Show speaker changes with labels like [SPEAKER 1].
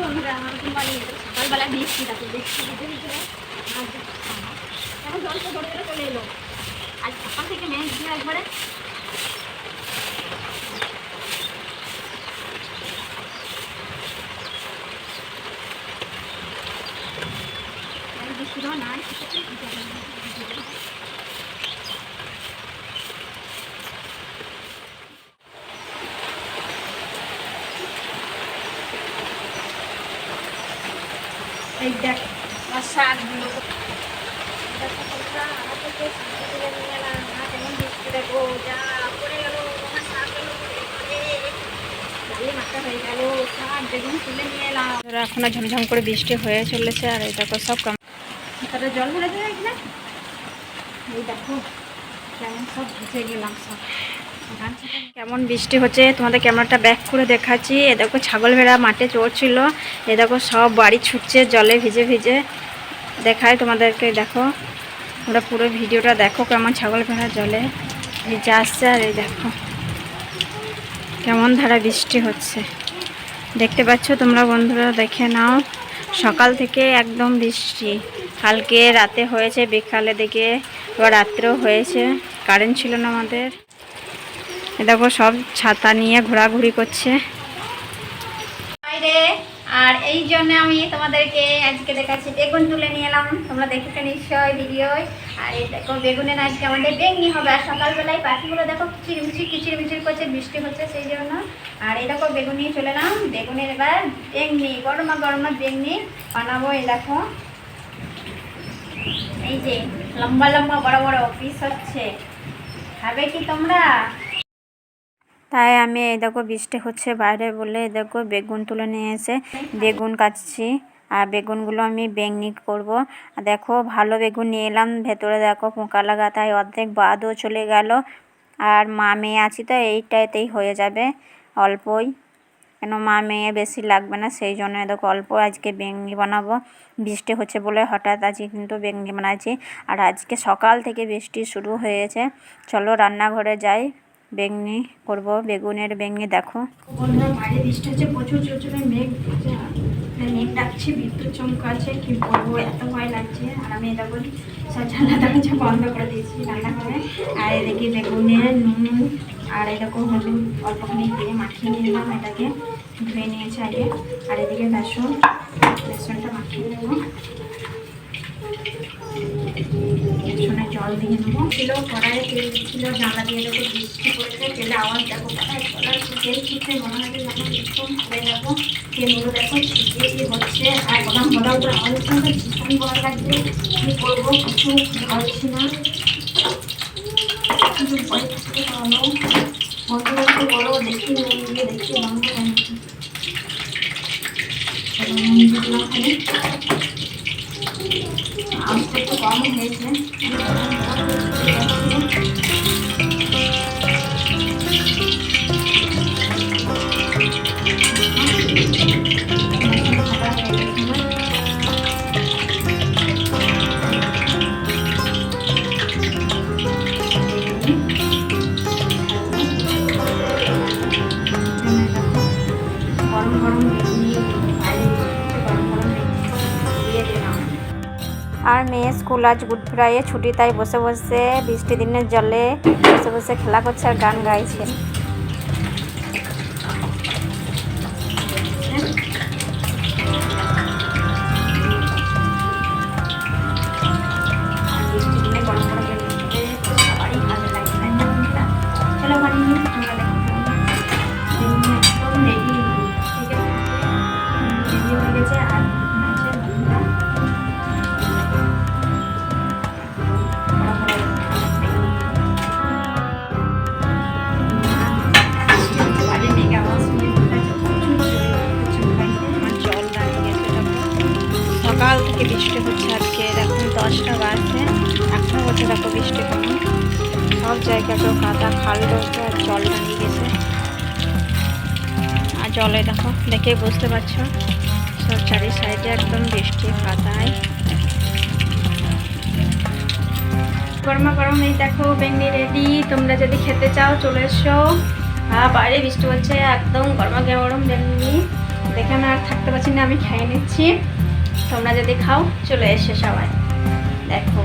[SPEAKER 1] বন্ধুরা আমার কিংবা সকালবেলা বৃষ্টি তাকে বৃষ্টি দিতে আর চলে এলো আজ সকাল থেকে মেঘ দিয়ে একবারে আর বৃষ্টি দেওয়া নাই এই দেখ শাকগুলো দেখো। আর বৃষ্টি দেখো, যা পড়ে গেল, আমার শাকগুলো।
[SPEAKER 2] এখনও ঝমঝম করে বৃষ্টি হয়ে চলেছে আর এই দেখো সব কাম
[SPEAKER 1] তাহলে জল ভরে দেবে এই দেখো কেমন সব ভিজে গেলাম সব
[SPEAKER 2] কেমন বৃষ্টি হচ্ছে? তোমাদের ক্যামেরাটা ব্যাক করে দেখাচ্ছি। এ দেখো ছাগল ভেড়া মাঠে চড়ছিল। এ দেখো সব বাড়ি ছুটছে, জলে ভিজে ভিজে। দেখায় তোমাদেরকে, দেখো। তোমরা পুরো ভিডিওটা দেখো কেমন ছাগল ভেড়া জলে ভিজে আসছে আর এই দেখো। কেমন ধারা বৃষ্টি হচ্ছে। দেখতে পাচ্ছ তোমরা বন্ধুরা, দেখে নাও। সকাল থেকে একদম বৃষ্টি। কালকে রাতে হয়েছে বিকালে দিকে এবার রাত্রেও হয়েছে। কারেন্ট ছিল না আমাদের। দেখো সব ছাতা নিয়ে ঘোরাঘুরি করছে।
[SPEAKER 1] বাইরে, আর এই জন্য আমি তোমাদেরকে আজকে দেখাচ্ছি বেগুন তুলে নিয়ে এলাম। তোমরা দেখেছ নিশ্চয়ই ভিডিওয়। আর এই দেখো বেগুনের আজকে আমাদের বেগনি হবে, আর সকালবেলায় পাখিগুলো দেখো কিচির মিচির কিচির মিচির করছে, বৃষ্টি হচ্ছে সেই জন্য। আর এই দেখো বেগুন নিয়ে চলে এলাম। বেগুনের এবার বেগনি গরমা গরমা বেগনি বানাবো এই দেখো। এই যে লম্বা লম্বা বড় বড় পিস হচ্ছে। খাবে কি তোমরা?
[SPEAKER 2] তাই আমি এই দেখো বৃষ্টি হচ্ছে বাইরে বলে দেখো বেগুন তুলে নিয়ে এসে বেগুন কাটছি। আর বেগুনগুলো আমি বেগনি করব। দেখো ভালো বেগুন নিয়ে এলাম। ভেতরে দেখো পোকা লাগা, তাই অর্ধেক বাদও চলে গেল। আর মা মেয়ে আছি তো, এইটাতেই হয়ে যাবে অল্পই। কেন মা মেয়ে বেশি লাগবে না, সেই জন্য দেখো অল্প আজকে বেগনি বানাবো। বৃষ্টি হচ্ছে বলে হঠাৎ আজকে কিন্তু বেগনি বানাচ্ছি। আর আজকে সকাল থেকে বৃষ্টি শুরু হয়েছে। চলো রান্নাঘরে যাই। বেগনি করব, বেগুনের বেগনি দেখো।
[SPEAKER 1] প্রচুর মেঘ। আর মেঘ ডাকছে কি এত ভয় লাগছে। আর আমি এটা বন্ধ করে দিয়েছি আর এদিকে বেগুনের, নুন, আর এরকম অল্পখানি দিয়ে মাখিয়ে নিলাম এটাকে, ধুয়ে আর এদিকে বেসন, বেসনটা মাখিয়ে নেব। বেসনে জল দিয়ে নেব। ছিল, কড়াইয়ে তেল ছিল জানলা দিয়ে দেখো বৃষ্টি পড়েছে, তেলে আওয়াজ দেখো, কোথায় কড়াই তেল ছুটছে মনে হয় যে যখন ভীষণ হয়ে যাব। তেলগুলো দেখো, ছিটিয়ে কি হচ্ছে, আর গলাম গলা উপরে আওয়াজ হচ্ছে ভীষণ গরম লাগছে। কী করব? কিছু ভাবছি না। কিন্তু ভয় থাকতে পারল বড় দেখি নিয়ে দেখি বন্ধ হয় নাকি আজকে একটু কম হয়েছে গরম
[SPEAKER 2] আর মেয়ে স্কুল আজ গুড ফ্রাইডে ছুটি, তাই বসে বসে বৃষ্টি দিনের জলে বসে বসে খেলা করছে আর গান গাইছে। থেকে বৃষ্টি হচ্ছে, আজকে এখন দশটা বাজছে। এখনও হচ্ছে দেখো বৃষ্টি কেমন। সব জায়গাতেও কাদা, খাল রয়েছে আর জল দাঁড়িয়ে গেছে। আর জলে দেখো দেখে বুঝতে পারছ। সব চারি সাইডে একদম বৃষ্টি, কাদায়।
[SPEAKER 1] গরমা, গরম, এই দেখো বেঙ্গি রেডি। তোমরা যদি খেতে চাও, চলে এসো। আর বাইরে বৃষ্টি হচ্ছে, একদম গরমা গরম বেঙ্গি দেখে আমি আর থাকতে পারছি না, আমি খেয়ে নিচ্ছি। তোমরা যদি খাও চলে এসে সবাই। দেখো।